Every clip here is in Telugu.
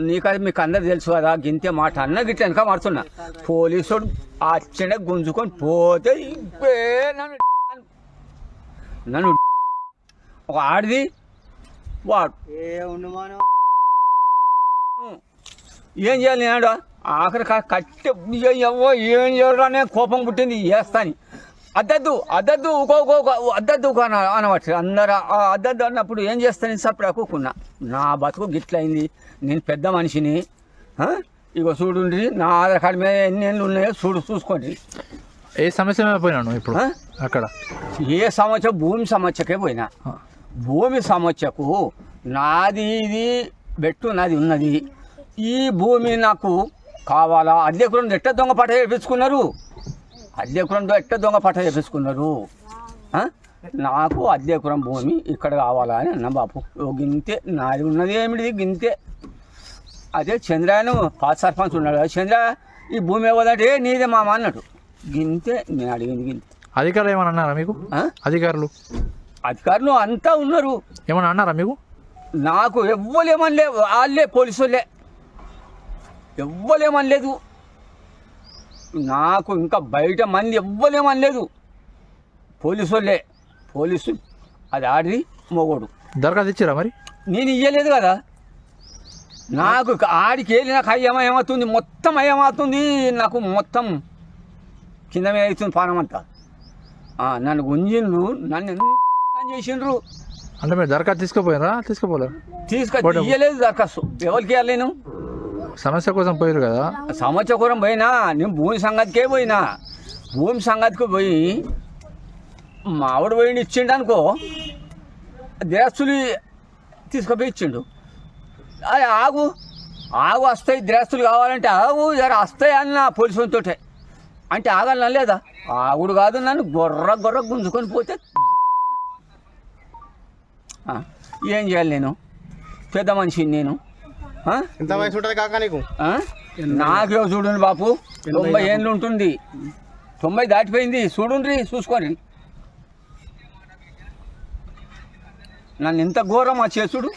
నీకది మీకు అందరు తెలుసు కదా గింతే మాట అన్న గిట్ల వెనక మారుతున్నా. పోలీసుడు అచ్చండ గుంజుకొని పోతే నన్ను నన్ను ఒక ఆడిది. వాడు ఏ చేయాలి నేను ఆఖరి కట్టె ఎవ్వో ఏం చేయడానే కోపం పుట్టింది చేస్తాని అద్దద్దు అద్దద్దు ఊకో ఊకో ఊకో, అద్దద్దు అనవచ్చు అందరు అద్దద్దు అన్నప్పుడు ఏం చేస్తాను సప్పుడు అక్కుకున్నా. నా బతుకు గిట్లయింది. నేను పెద్ద మనిషిని? ఇగో చూడండి నా ఆధార్ కార్డు మీద ఎన్ని ఎన్ని ఉన్నాయో చూడు చూసుకోండి. ఏ సమస్య మీద పోయినాను ఇప్పుడు? అక్కడ? ఏ సమస్య భూమి సమస్యకే పోయినా. భూమి సమస్యకు నాది ఇది బెట్టు నాది ఉన్నది. ఈ భూమి నాకు కావాలా? అద్దెకురం ఎట్ట దొంగ పట్ట చేపించుకున్నారు అద్దెకురం ఎట్ట దొంగ పట్ట చేపించుకున్నారు? నాకు అద్దెకురం భూమి ఇక్కడ కావాలా అని అన్న బాపు ఓ గింతే నాది ఉన్నది ఏమిటి గింతే. అదే చంద్రాయను పాత సర్పంచ్ ఉన్నాడు "ఏ చంద్ర ఈ భూమి ఇవ్వదంటే "ఏ, నీదే మామ అన్నాడు. గింతే నేను అడిగింది గింతే. అధికారులు ఏమన్నా అన్నారా మీకు? అధికారులు? అధికారులు అంతా ఉన్నారు. ఏమన్నా అన్నారా మీకు? నాకు ఎవ్వలేమనలే. వాళ్ళే పోలీసు వాళ్ళే ఎవ్వలేమనలేదు. నాకు ఇంకా బయట మంది ఎవ్వలేమనలేదు పోలీసు వాళ్ళే పోలీసు అది ఆడిది మొగోడు. దరఖాస్తు ఇచ్చారా మరి? నేను ఇయ్యలేదు కదా. నాకు ఆడికి వెళ్ళి నాకు అయ్యమ ఏమవుతుంది? మొత్తం అయ్యమవుతుంది నాకు మొత్తం కింద మీద అవుతుంది పానం అంతా. నన్ను గుంజిండ్రు నన్ను ఎంత చేసిండ్రు? అంటే మీరు దరఖాస్తు తీసుకుపోయారా? తీసుకుపోలేరు తీసుకొచ్చి ఇయ్యలేదు దరఖాస్తు. ఎవరికి నేను? సమస్య కోసం పోయారు కదా? సంవత్సరం పోయినా నేను భూమి సంగతికే పోయినా. భూమి సంగతికి పోయి మావిడ పోయి ఇచ్చిండు అనుకో ద్రాస్తులు తీసుకుపోయి ఇచ్చిండు. అది ఆగు ఆగు వస్తాయి ద్రాస్తులు కావాలంటే ఆగు జర వస్తాయి అన్న పోలీసులతో అంటే ఆగాలనా లేదా? ఆగుడు కాదు నన్ను గొర్ర గొర్ర గుంజుకొని పోతే ఏం చేయాలి నేను? పెద్ద మనిషిని నేను. ఎంత వయసు ఉంటుంది కాక నీకు? ఆ? నాకే చూడండి బాపు తొంభై ఏళ్ళు ఉంటుంది. తొంభై దాటిపోయింది. చూడండి చూసుకోండి నన్ను ఇంత ఘోరం ఆ చేసుడు?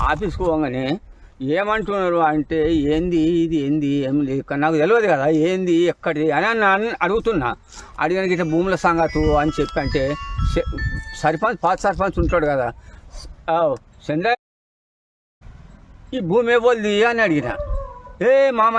ఆఫీస్కి పోగానే ఏమంటున్నారు అంటే ఏంది ఇది ఏంది ఏం లేదు ఇక్కడ నాకు తెలియదు కదా ఏంది ఎక్కడిది? అని అన్న అడుగుతున్నా. అడిగానికి ఇట్లా భూముల సంగతు అని చెప్పి అంటే "స- సర్పంచ్ పాత సర్పంచ్ ఉంటాడు కదా. "ఆ, చంద్ర ఈ భూమి ఇవ్వద్ది అని అడిగిన ఏ మామ